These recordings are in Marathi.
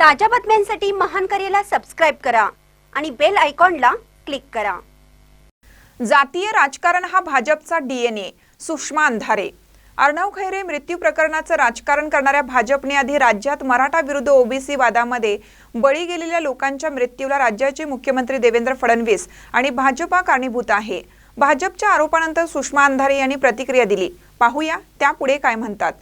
ताज्या बातम्यांसाठी महान करेला सबस्क्राईब करा आणि बेल आयकॉनला क्लिक करा. जातीय राजकारण हा भाजपचा डीएनए सुषमा अंधारे. अर्णव खैरे मृत्यू प्रकरणाचं राजकारण करणाऱ्या भाजपने आधी राज्यात मराठा विरुद्ध ओबीसी वादामध्ये बळी गेलेल्या लोकांच्या मृत्यूला राज्याचे मुख्यमंत्री देवेंद्र फडणवीस आणि भाजपा कारणीभूत आहे. भाजपच्या आरोपानंतर सुषमा अंधारे यांनी प्रतिक्रिया दिली. पाहूया त्यापुढे काय म्हणतात.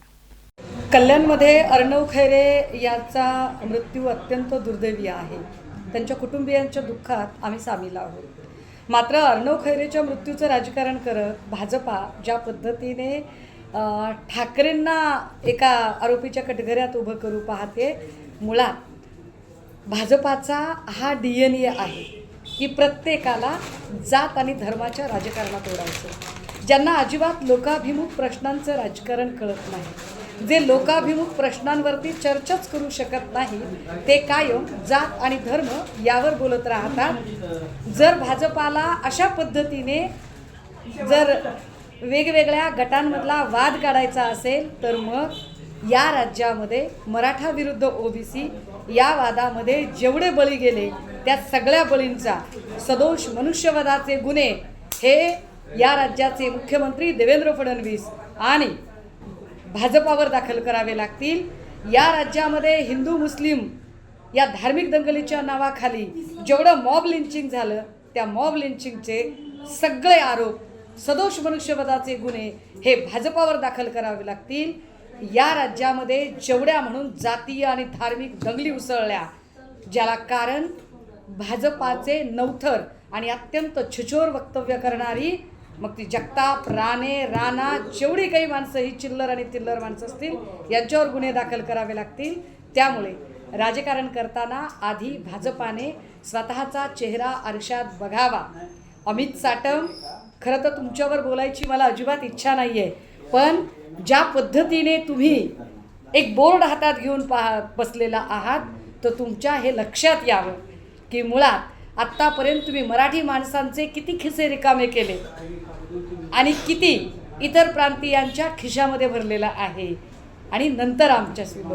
कल्याणमध्ये अर्णव खैरे याचा मृत्यू अत्यंत दुर्दैवी आहे. त्यांच्या कुटुंबियांच्या दुःखात आम्ही सामील आहोत. मात्र अर्णव खैरेच्या मृत्यूचं राजकारण करत भाजपा ज्या पद्धतीने ठाकरेंना एका आरोपीच्या कटघऱ्यात उभं करू पाहते मुळात भाजपाचा हा डी एन ए आहे की प्रत्येकाला जात आणि धर्माच्या राजकारणात ओढायचं. ज्यांना अजिबात लोकाभिमुख प्रश्नांचं राजकारण कळत नाही. जे लोकाभिमुख प्रश्नांवरती चर्चाच करू शकत नाही ते कायम जात आणि धर्म यावर बोलत राहतात. जर भाजपाला अशा पद्धतीने जर वेगवेगळ्या गटांमधला वाद काढायचा असेल तर मग या राज्यामध्ये मराठा विरुद्ध ओबीसी या वादामध्ये जेवढे बळी गेले त्या सगळ्या बळींचा सदोष मनुष्यवधाचे गुन्हे हे या राज्याचे मुख्यमंत्री देवेंद्र फडणवीस आणि भाजपावर दाखल करावे लागतील. या राज्यामध्ये हिंदू मुस्लिम या धार्मिक दंगलीच्या नावाखाली जेवढं मॉब लिंचिंग झालं त्या मॉब लिंचिंगचे सगळे आरोप सदोष मनुष्यवधाचे गुन्हे हे भाजपावर दाखल करावे लागतील. या राज्यामध्ये जेवढ्या म्हणून जातीय आणि धार्मिक दंगली उसळल्या ज्याला कारण भाजपाचे नवथर आणि अत्यंत छिछोर वक्तव्य करणारी मग ती जगताप राणे राणा जेवढी काही माणसं ही चिल्लर आणि तिल्लर माणसं असतील यांच्यावर गुन्हे दाखल करावे लागतील. त्यामुळे राजकारण करताना आधी भाजपाने स्वतःचा चेहरा आरशात बघावा. अमित साटम खरं तर तुमच्यावर बोलायची मला अजिबात इच्छा नाही आहे पण ज्या पद्धतीने तुम्ही एक बोर्ड हातात घेऊन पाहा बसलेला आहात तर तुमच्या हे लक्षात यावं की मुळात आत्तापर्यंत तुम्ही मराठी माणसांचे किती खिसे रिकामे केले? आणि किती इतर प्रांतीयांच्या खिशामध्ये भरलेला आहे? आणि नंतर आमच्याशी बोल.